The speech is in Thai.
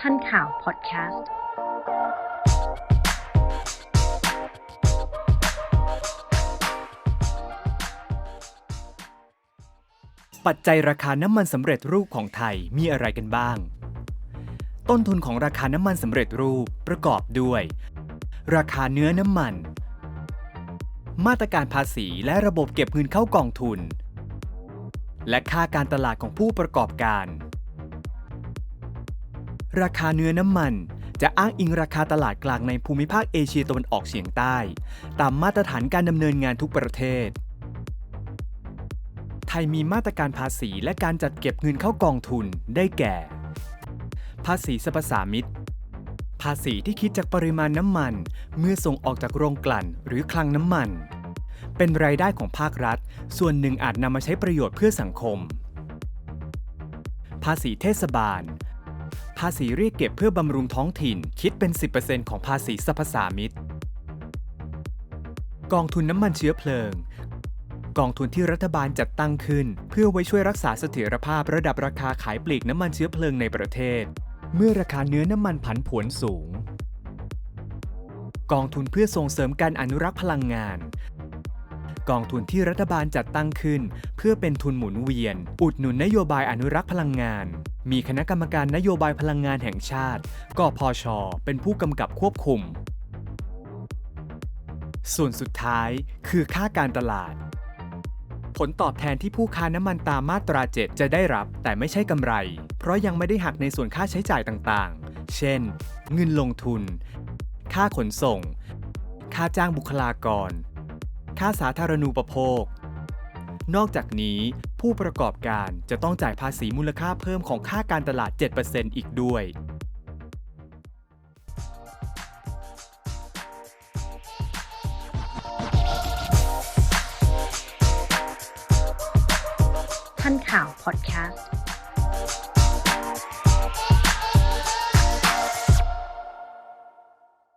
ทันข่าวพอดแคสต์ ปัจจัยราคาน้ำมันสำเร็จรูปของไทยมีอะไรกันบ้าง ต้นทุนของราคาน้ำมันสำเร็จรูปประกอบด้วย ราคาเนื้อน้ำมัน มาตรการภาษีและระบบเก็บเงินเข้ากองทุน และค่าการตลาดของผู้ประกอบการ ราคาเนื้อน้ำมัน จะอ้างอิงราคาตลาดกลางในภูมิภาคเอเชียตะวันออกเฉียงใต้ ตามมาตรฐานการดำเนินงานทุกประเทศ ไทยมีมาตรการภาษีและการจัดเก็บเงินเข้ากองทุนได้แก่ ภาษีสรรพสามิตภาษีที่คิดจากปริมาณน้ำมัน เมื่อส่งออกจากโรงกลั่นหรือคลังน้ำมัน เป็นรายได้ของภาครัฐ ส่วนหนึ่งอาจนำมาใช้ประโยชน์เพื่อสังคม ภาษีเทศบาล ภาษีเรียกเก็บเพื่อบำรุงท้องถิ่น คิดเป็น 10%ของภาษีสรรพสามิตกองทุนน้ำมันเชื้อเพลิง กองทุนที่รัฐบาลจัดตั้งขึ้น เพื่อไว้ช่วยรักษาเสถียรภาพระดับราคาขายปลีกน้ำมันเชื้อเพลิงในประเทศ เมื่อราคาเนื้อน้ำมันผันผวนสูง กองทุนเพื่อส่งเสริมการอนุรักษ์พลังงาน กองทุนที่รัฐบาลจัดตั้งขึ้น เพื่อเป็นทุนหมุนเวียน อุดหนุนนโยบายอนุรักษ์พลังงาน มีคณะกรรมการนโยบายพลังงานแห่งชาติกพช เป็นผู้กำกับควบคุม ส่วนสุดท้ายคือค่าการตลาด ผลตอบแทนที่ผู้ค้าน้ำมันตามมาตรา 7 จะได้รับแต่ไม่ใช่กำไร เพราะยังไม่ได้หักในส่วนค่าใช้จ่ายต่างๆ เช่น เงินลงทุน ค่าขนส่ง ค่าจ้างบุคลากร ค่าสาธารณูปโภคนอกจากนี้ผู้ประกอบการจะต้องจ่ายภาษีมูลค่าเพิ่มของค่าการตลาด 7%อีกด้วยทันข่าวพอดแคสต์